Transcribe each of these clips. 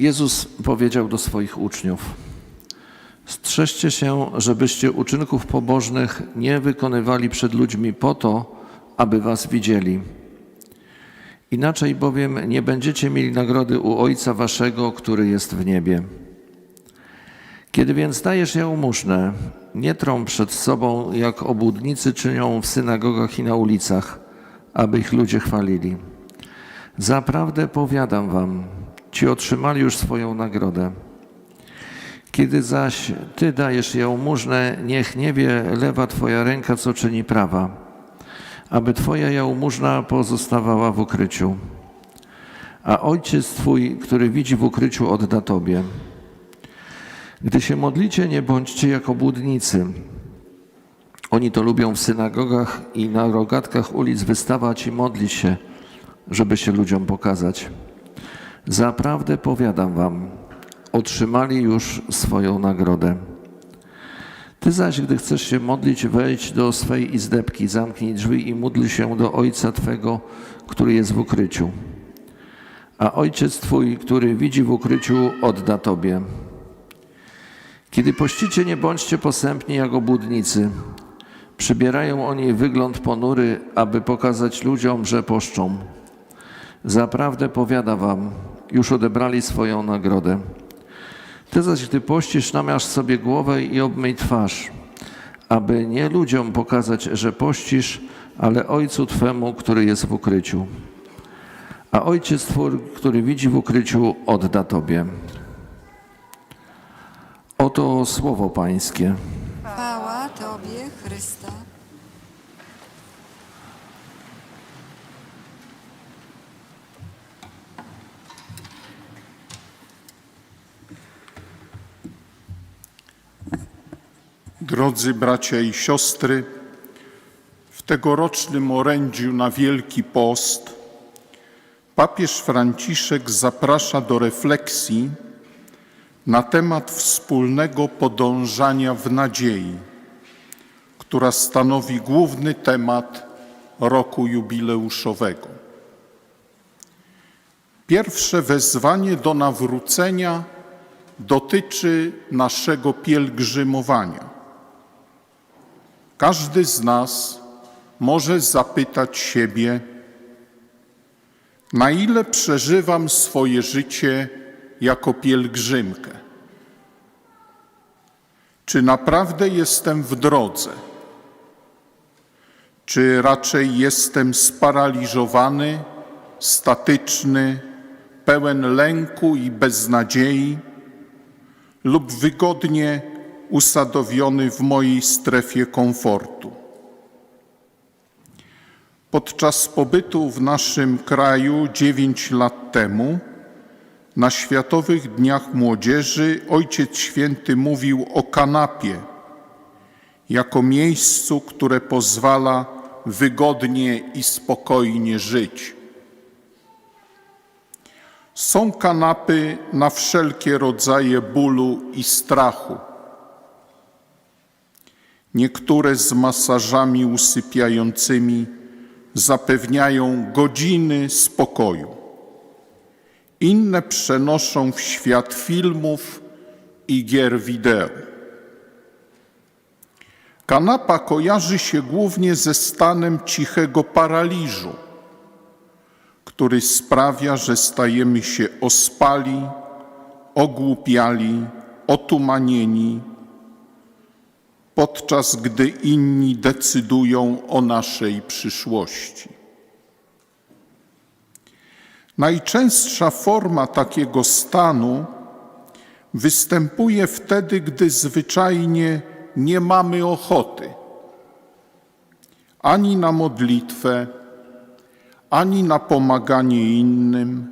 Jezus powiedział do swoich uczniów: Strzeżcie się, żebyście uczynków pobożnych nie wykonywali przed ludźmi po to, aby was widzieli. Inaczej bowiem nie będziecie mieli nagrody u Ojca Waszego, który jest w niebie. Kiedy więc dajesz jałmużnę, nie trąb przed sobą, jak obłudnicy czynią w synagogach i na ulicach, aby ich ludzie chwalili. Zaprawdę powiadam wam, ci otrzymali już swoją nagrodę. Kiedy zaś ty dajesz jałmużnę, niech nie wie lewa twoja ręka, co czyni prawa, aby twoja jałmużna pozostawała w ukryciu. A ojciec twój, który widzi w ukryciu, odda tobie. Gdy się modlicie, nie bądźcie jak obłudnicy. Oni to lubią w synagogach i na rogatkach ulic wystawać i modlić się, żeby się ludziom pokazać. Zaprawdę powiadam wam, otrzymali już swoją nagrodę. Ty zaś, gdy chcesz się modlić, wejdź do swej izdebki, zamknij drzwi i módl się do Ojca Twego, który jest w ukryciu. A Ojciec Twój, który widzi w ukryciu, odda Tobie. Kiedy pościcie, nie bądźcie posępni jak obłudnicy. Przybierają oni wygląd ponury, aby pokazać ludziom, że poszczą. Zaprawdę powiada wam, już odebrali swoją nagrodę. Ty zaś, gdy pościsz, namiasz sobie głowę i obmyj twarz, aby nie ludziom pokazać, że pościsz, ale Ojcu Twemu, który jest w ukryciu. A Ojciec Twój, który widzi w ukryciu, odda Tobie. Oto słowo Pańskie. Chwała Tobie, Chryste. Drodzy bracia i siostry, w tegorocznym orędziu na Wielki Post papież Franciszek zaprasza do refleksji na temat wspólnego podążania w nadziei, która stanowi główny temat roku jubileuszowego. Pierwsze wezwanie do nawrócenia dotyczy naszego pielgrzymowania. Każdy z nas może zapytać siebie, na ile przeżywam swoje życie jako pielgrzymkę? Czy naprawdę jestem w drodze? Czy raczej jestem sparaliżowany, statyczny, pełen lęku i beznadziei, lub wygodnie usadowiony w mojej strefie komfortu? Podczas pobytu w naszym kraju dziewięć lat temu, na Światowych Dniach Młodzieży, Ojciec Święty mówił o kanapie jako miejscu, które pozwala wygodnie i spokojnie żyć. Są kanapy na wszelkie rodzaje bólu i strachu. Niektóre z masażami usypiającymi zapewniają godziny spokoju. Inne przenoszą w świat filmów i gier wideo. Kanapa kojarzy się głównie ze stanem cichego paraliżu, który sprawia, że stajemy się ospali, ogłupiali, otumanieni, podczas gdy inni decydują o naszej przyszłości. Najczęstsza forma takiego stanu występuje wtedy, gdy zwyczajnie nie mamy ochoty ani na modlitwę, ani na pomaganie innym,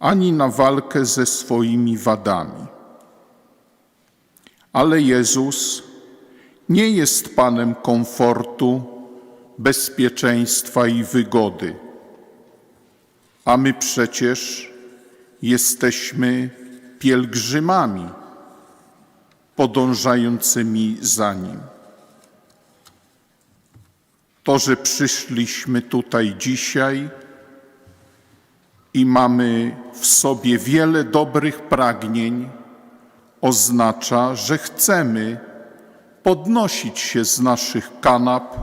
ani na walkę ze swoimi wadami. Ale Jezus nie jest Panem komfortu, bezpieczeństwa i wygody, a my przecież jesteśmy pielgrzymami podążającymi za Nim. To, że przyszliśmy tutaj dzisiaj i mamy w sobie wiele dobrych pragnień, oznacza, że chcemy podnosić się z naszych kanap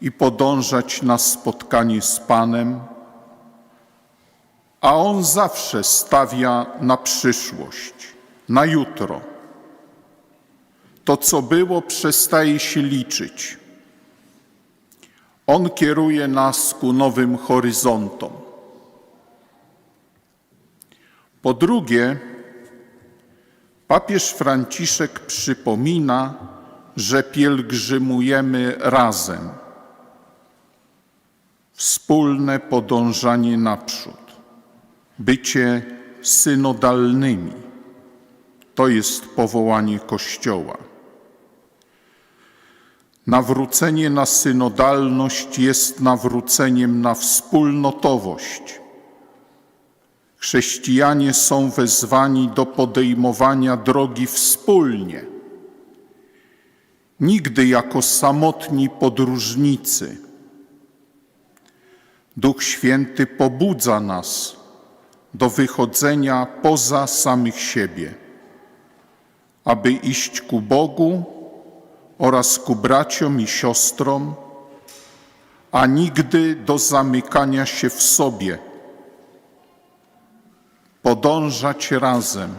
i podążać na spotkanie z Panem, a On zawsze stawia na przyszłość, na jutro. To, co było, przestaje się liczyć. On kieruje nas ku nowym horyzontom. Po drugie, papież Franciszek przypomina, że pielgrzymujemy razem. Wspólne podążanie naprzód, bycie synodalnymi. To jest powołanie Kościoła. Nawrócenie na synodalność jest nawróceniem na wspólnotowość. Chrześcijanie są wezwani do podejmowania drogi wspólnie, nigdy jako samotni podróżnicy. Duch Święty pobudza nas do wychodzenia poza samych siebie, aby iść ku Bogu oraz ku braciom i siostrom, a nigdy do zamykania się w sobie. Podążać razem,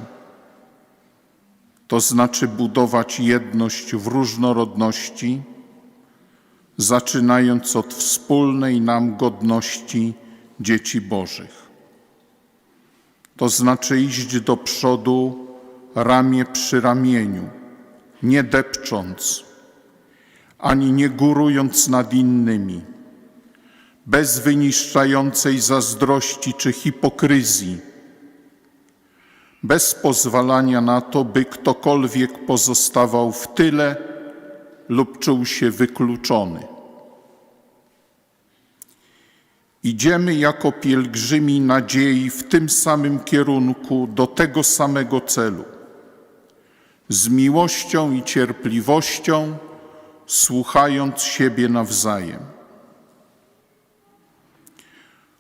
to znaczy budować jedność w różnorodności, zaczynając od wspólnej nam godności dzieci Bożych. To znaczy iść do przodu ramię przy ramieniu, nie depcząc, ani nie górując nad innymi, bez wyniszczającej zazdrości czy hipokryzji, bez pozwalania na to, by ktokolwiek pozostawał w tyle lub czuł się wykluczony. Idziemy jako pielgrzymi nadziei w tym samym kierunku do tego samego celu. Z miłością i cierpliwością, słuchając siebie nawzajem.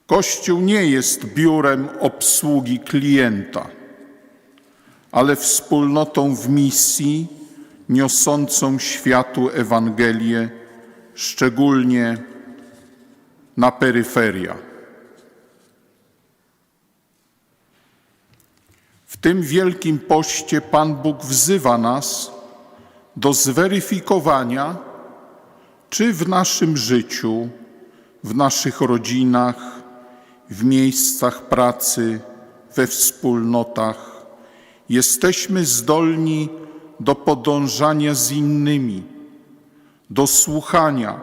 Kościół nie jest biurem obsługi klienta, ale wspólnotą w misji niosącą światu Ewangelię, szczególnie na peryferia. W tym wielkim poście Pan Bóg wzywa nas do zweryfikowania, czy w naszym życiu, w naszych rodzinach, w miejscach pracy, we wspólnotach jesteśmy zdolni do podążania z innymi, do słuchania,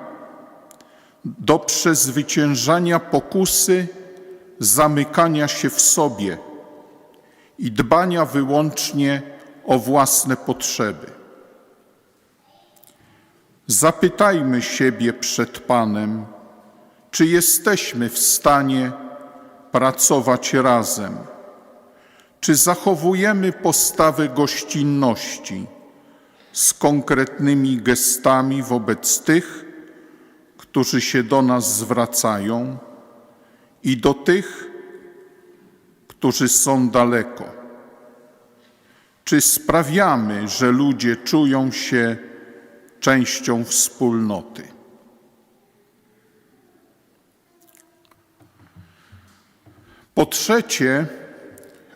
do przezwyciężania pokusy zamykania się w sobie i dbania wyłącznie o własne potrzeby. Zapytajmy siebie przed Panem, czy jesteśmy w stanie pracować razem, czy zachowujemy postawę gościnności z konkretnymi gestami wobec tych, którzy się do nas zwracają i do tych, którzy są daleko. Czy sprawiamy, że ludzie czują się częścią wspólnoty? Po trzecie,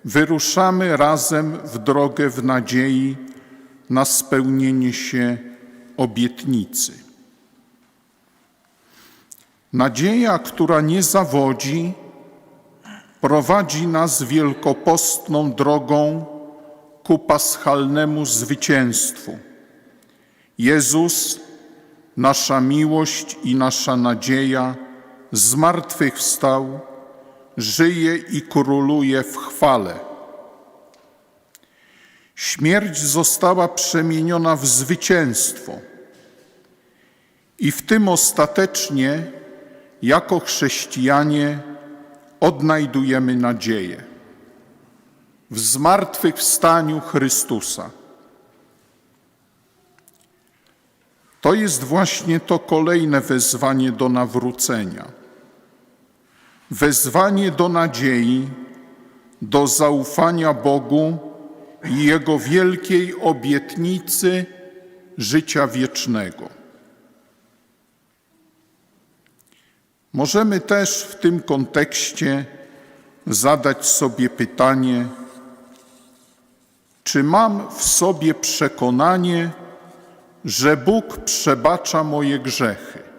wyruszamy razem w drogę w nadziei na spełnienie się obietnicy. Nadzieja, która nie zawodzi, prowadzi nas wielkopostną drogą ku paschalnemu zwycięstwu. Jezus, nasza miłość i nasza nadzieja, zmartwychwstał, żyje i króluje w chwale. Śmierć została przemieniona w zwycięstwo. I w tym ostatecznie, jako chrześcijanie, odnajdujemy nadzieję w zmartwychwstaniu Chrystusa. To jest właśnie to kolejne wezwanie do nawrócenia. Wezwanie do nadziei, do zaufania Bogu i Jego wielkiej obietnicy życia wiecznego. Możemy też w tym kontekście zadać sobie pytanie, czy mam w sobie przekonanie, że Bóg przebacza moje grzechy?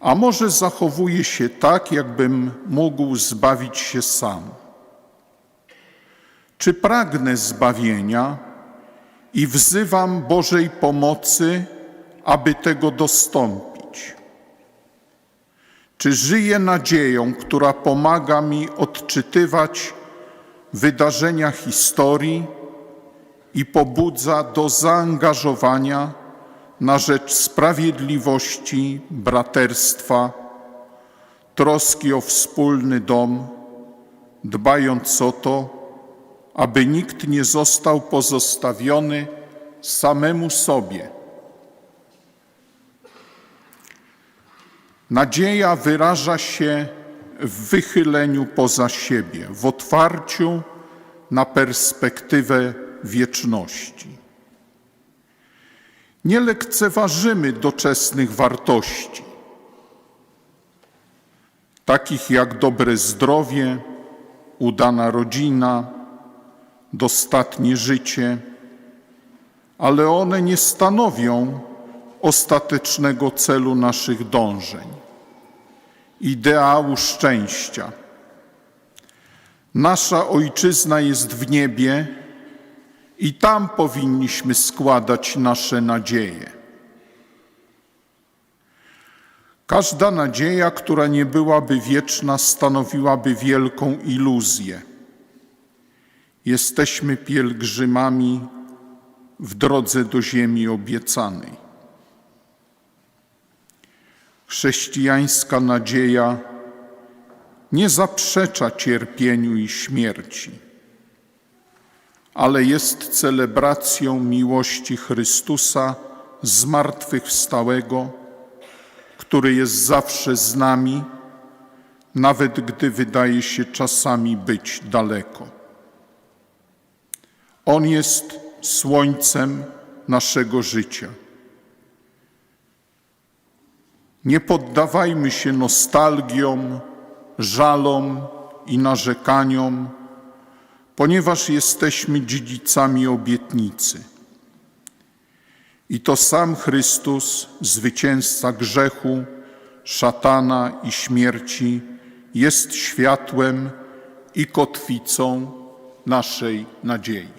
A może zachowuję się tak, jakbym mógł zbawić się sam? Czy pragnę zbawienia i wzywam Bożej pomocy, aby tego dostąpić? Czy żyję nadzieją, która pomaga mi odczytywać wydarzenia historii i pobudza do zaangażowania na rzecz sprawiedliwości, braterstwa, troski o wspólny dom, dbając o to, aby nikt nie został pozostawiony samemu sobie. Nadzieja wyraża się w wychyleniu poza siebie, w otwarciu na perspektywę wieczności. Nie lekceważymy doczesnych wartości, takich jak dobre zdrowie, udana rodzina, dostatnie życie, ale one nie stanowią ostatecznego celu naszych dążeń, ideału szczęścia. Nasza ojczyzna jest w niebie i tam powinniśmy składać nasze nadzieje. Każda nadzieja, która nie byłaby wieczna, stanowiłaby wielką iluzję. Jesteśmy pielgrzymami w drodze do ziemi obiecanej. Chrześcijańska nadzieja nie zaprzecza cierpieniu i śmierci, ale jest celebracją miłości Chrystusa zmartwychwstałego, który jest zawsze z nami, nawet gdy wydaje się czasami być daleko. On jest słońcem naszego życia. Nie poddawajmy się nostalgiom, żalom i narzekaniom, ponieważ jesteśmy dziedzicami obietnicy. I to sam Chrystus, zwycięzca grzechu, szatana i śmierci, jest światłem i kotwicą naszej nadziei.